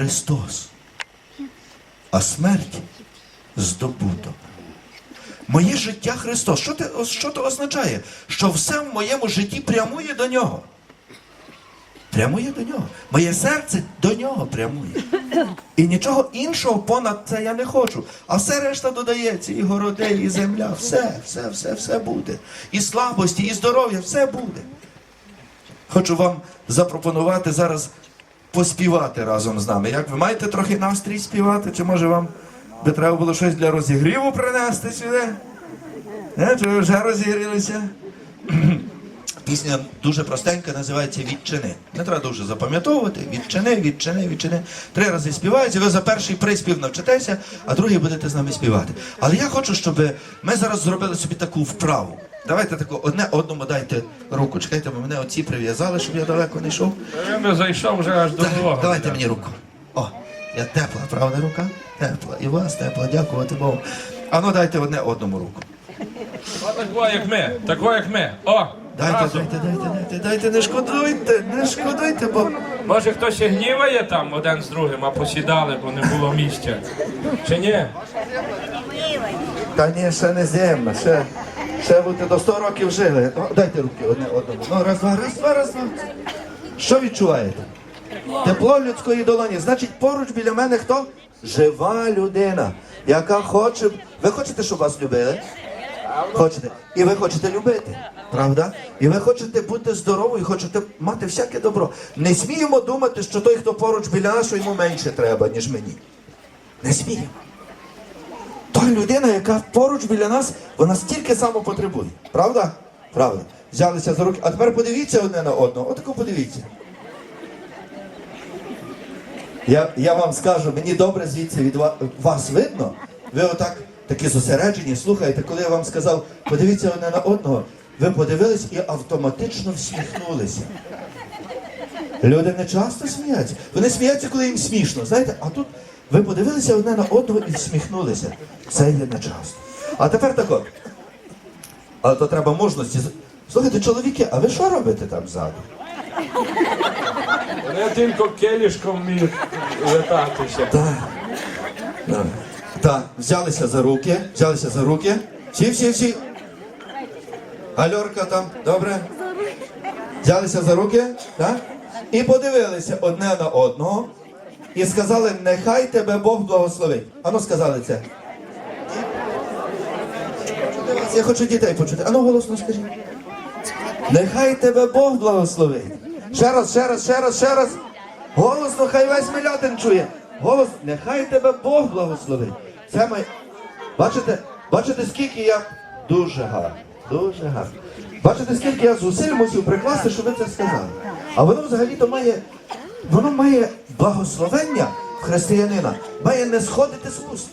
Христос, а смерть здобуток. Моє життя Христос. Що, те, що то означає? Що все в моєму житті прямує до нього. Прямує до нього. Моє серце до нього прямує. І нічого іншого понад це я не хочу. А все решта додається, і городи, і земля, все, все, все, все буде. І слабості, і здоров'я, все буде. Хочу вам запропонувати зараз поспівати разом з нами. Як ви маєте трохи настрій співати? Чи може вам би треба було щось для розігріву принести сюди? Е, Чи ви вже розігрілися? Пісня дуже простенька, називається Відчини. Не треба дуже запам'ятовувати. Відчини, відчини, відчини. Три рази співається. Ви за перший приспів навчитеся, а другий будете з нами співати. Але я хочу, щоб ми зараз зробили собі таку вправу. Давайте таку одне одному дайте руку. Чекайте, бо мене оці прив'язали, щоб я далеко не йшов. Я би зайшов вже аж до нового. давайте мені руку. О, я тепла, правда, рука? Тепла. І вас тепла, дякувати Богу. А ну дайте одне одному руку. О, такого, як ми, такого, як ми. О, Дайте, разом. дайте, дайте, дайте, дайте, не шкодуйте, не шкодуйте, бо. Може хтось і гніває там один з другим, а посідали, бо не було місця. Чи ні? Та ні, ще не зімно, ще, ще будете до 100 років жили. О, дайте руки одне одному. Ну, раз, два, раз, два, раз, два. Що відчуваєте? Тепло людської долоні. Значить, поруч біля мене хто? Жива людина, яка хоче. Ви хочете, щоб вас любили? Хочете. І ви хочете любити, правда? І ви хочете бути здоровою, хочете мати всяке добро. Не сміємо думати, що той, хто поруч біля нас, що йому менше треба, ніж мені. Не сміємо. Та людина, яка поруч біля нас, вона стільки само потребує. Правда? Правда. Взялися за руки. А тепер подивіться одне на одного. Отако подивіться. Я, я вам скажу, мені добре звідси від ва- вас видно. Ви отак такі зосереджені, слухаєте, коли я вам сказав, подивіться одне на одного, ви подивились і автоматично всміхнулися. Люди не часто сміються. Вони сміються, коли їм смішно. Знаєте, а тут ви подивилися одне на одного і всміхнулися. Це є не часто. А тепер так от. Але то треба мужності. Слухайте, чоловіки, а ви що робите там ззаду? Я тільки келішком міг летатися. Так. Так. Так, взялися за руки, взялися за руки. Всі, всі, всі. Гальорка там, добре? Взялися за руки, так? І подивилися одне на одного і сказали, нехай тебе Бог благословить. Ану сказали це. Я хочу дітей почути. Ану голосно скажіть. Нехай тебе Бог благословить. Ще раз, ще раз, ще раз, ще раз. Голосно, хай весь милятин чує. Голос, нехай тебе Бог благословить. Це ми. Бачите, бачите, скільки я дуже гарно, дуже гарно. Бачите, скільки я зусиль мусив прикласти, щоб ви це сказали. А воно взагалі-то має, воно має благословення християнина, має не сходити з уст.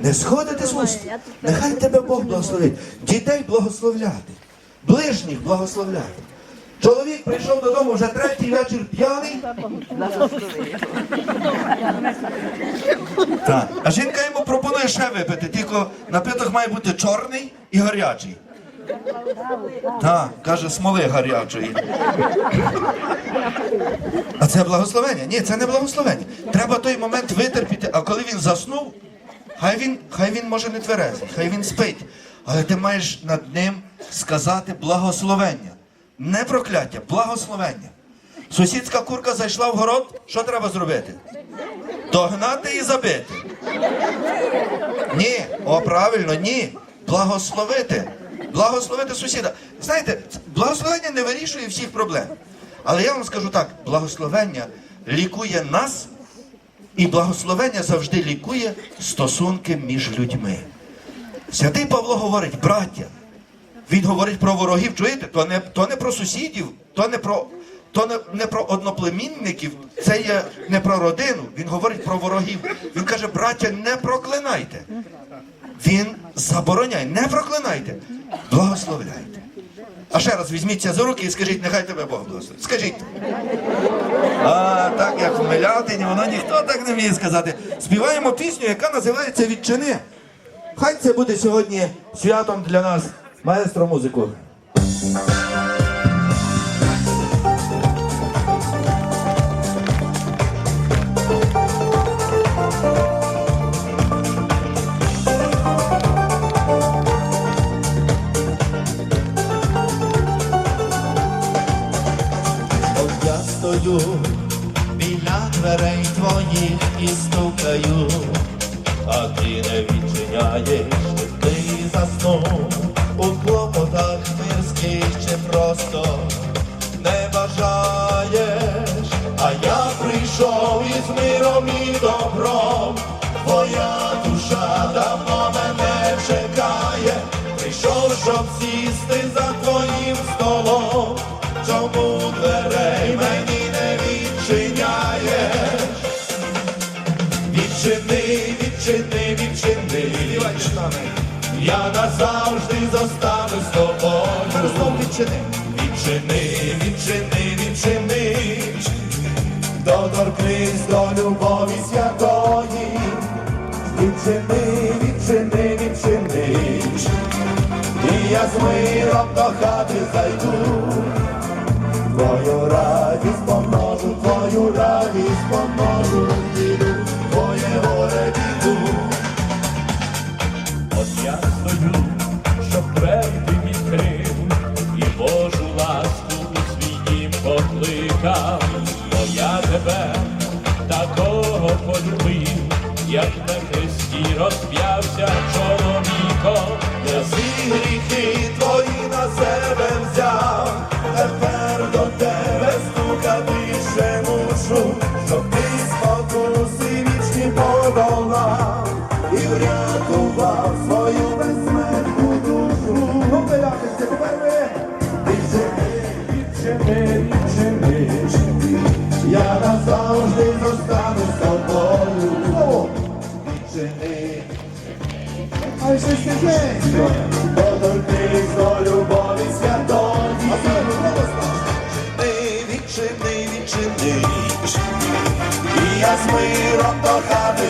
Не сходити з уст. Нехай тебе Бог благословить. Дітей благословляти, ближніх благословляти. Чоловік прийшов додому вже третій вечір п'яний. А жінка йому пропонує ще випити, тільки напиток має бути чорний і гарячий. Так, каже, смоли гарячої. А це благословення? Ні, це не благословення. Треба той момент витерпіти, а коли він заснув, хай він, хай він може не тверезий, хай він спить. Але ти маєш над ним сказати благословення. Не прокляття, благословення. Сусідська курка зайшла в город, що треба зробити? Догнати і забити. Ні, о, правильно, ні. Благословити. Благословити сусіда. Знаєте, благословення не вирішує всіх проблем. Але я вам скажу так: благословення лікує нас, і благословення завжди лікує стосунки між людьми. Святий Павло говорить, браття, він говорить про ворогів, чуєте? То не, то не про сусідів, то не про, то не, не про одноплемінників, це є не про родину. Він говорить про ворогів. Він каже, браття, не проклинайте. Він забороняє, не проклинайте, благословляйте. А ще раз візьміться за руки і скажіть, нехай тебе Бог благословить. Скажіть. А так як в Милятині, воно ніхто так не вміє сказати. Співаємо пісню, яка називається Відчини. Хай це буде сьогодні святом для нас, маестро музику. Дверей твоїх і стукаю, а ти не відчиняєш, ти заснув. У клопотах мирських чи просто не бажаєш, а я прийшов із миром і добром, я назавжди зостанусь з тобою. Знов відчини, відчини, відчини, відчини, доторкнись до любові святої. Відчини, відчини, відчини, і я з миром до хати зайду. Твою радість помножу, твою радість помножу, хресті розп'явся чоловіко, Я всі гріхи твої на себе взяв, тепер до тебе стукати ще мушу, щоб ти спокуси вічні подолав. І Ай, що таке? Доторкнись до любові святої. Відчини, відчини, відчини. І я з миром до хати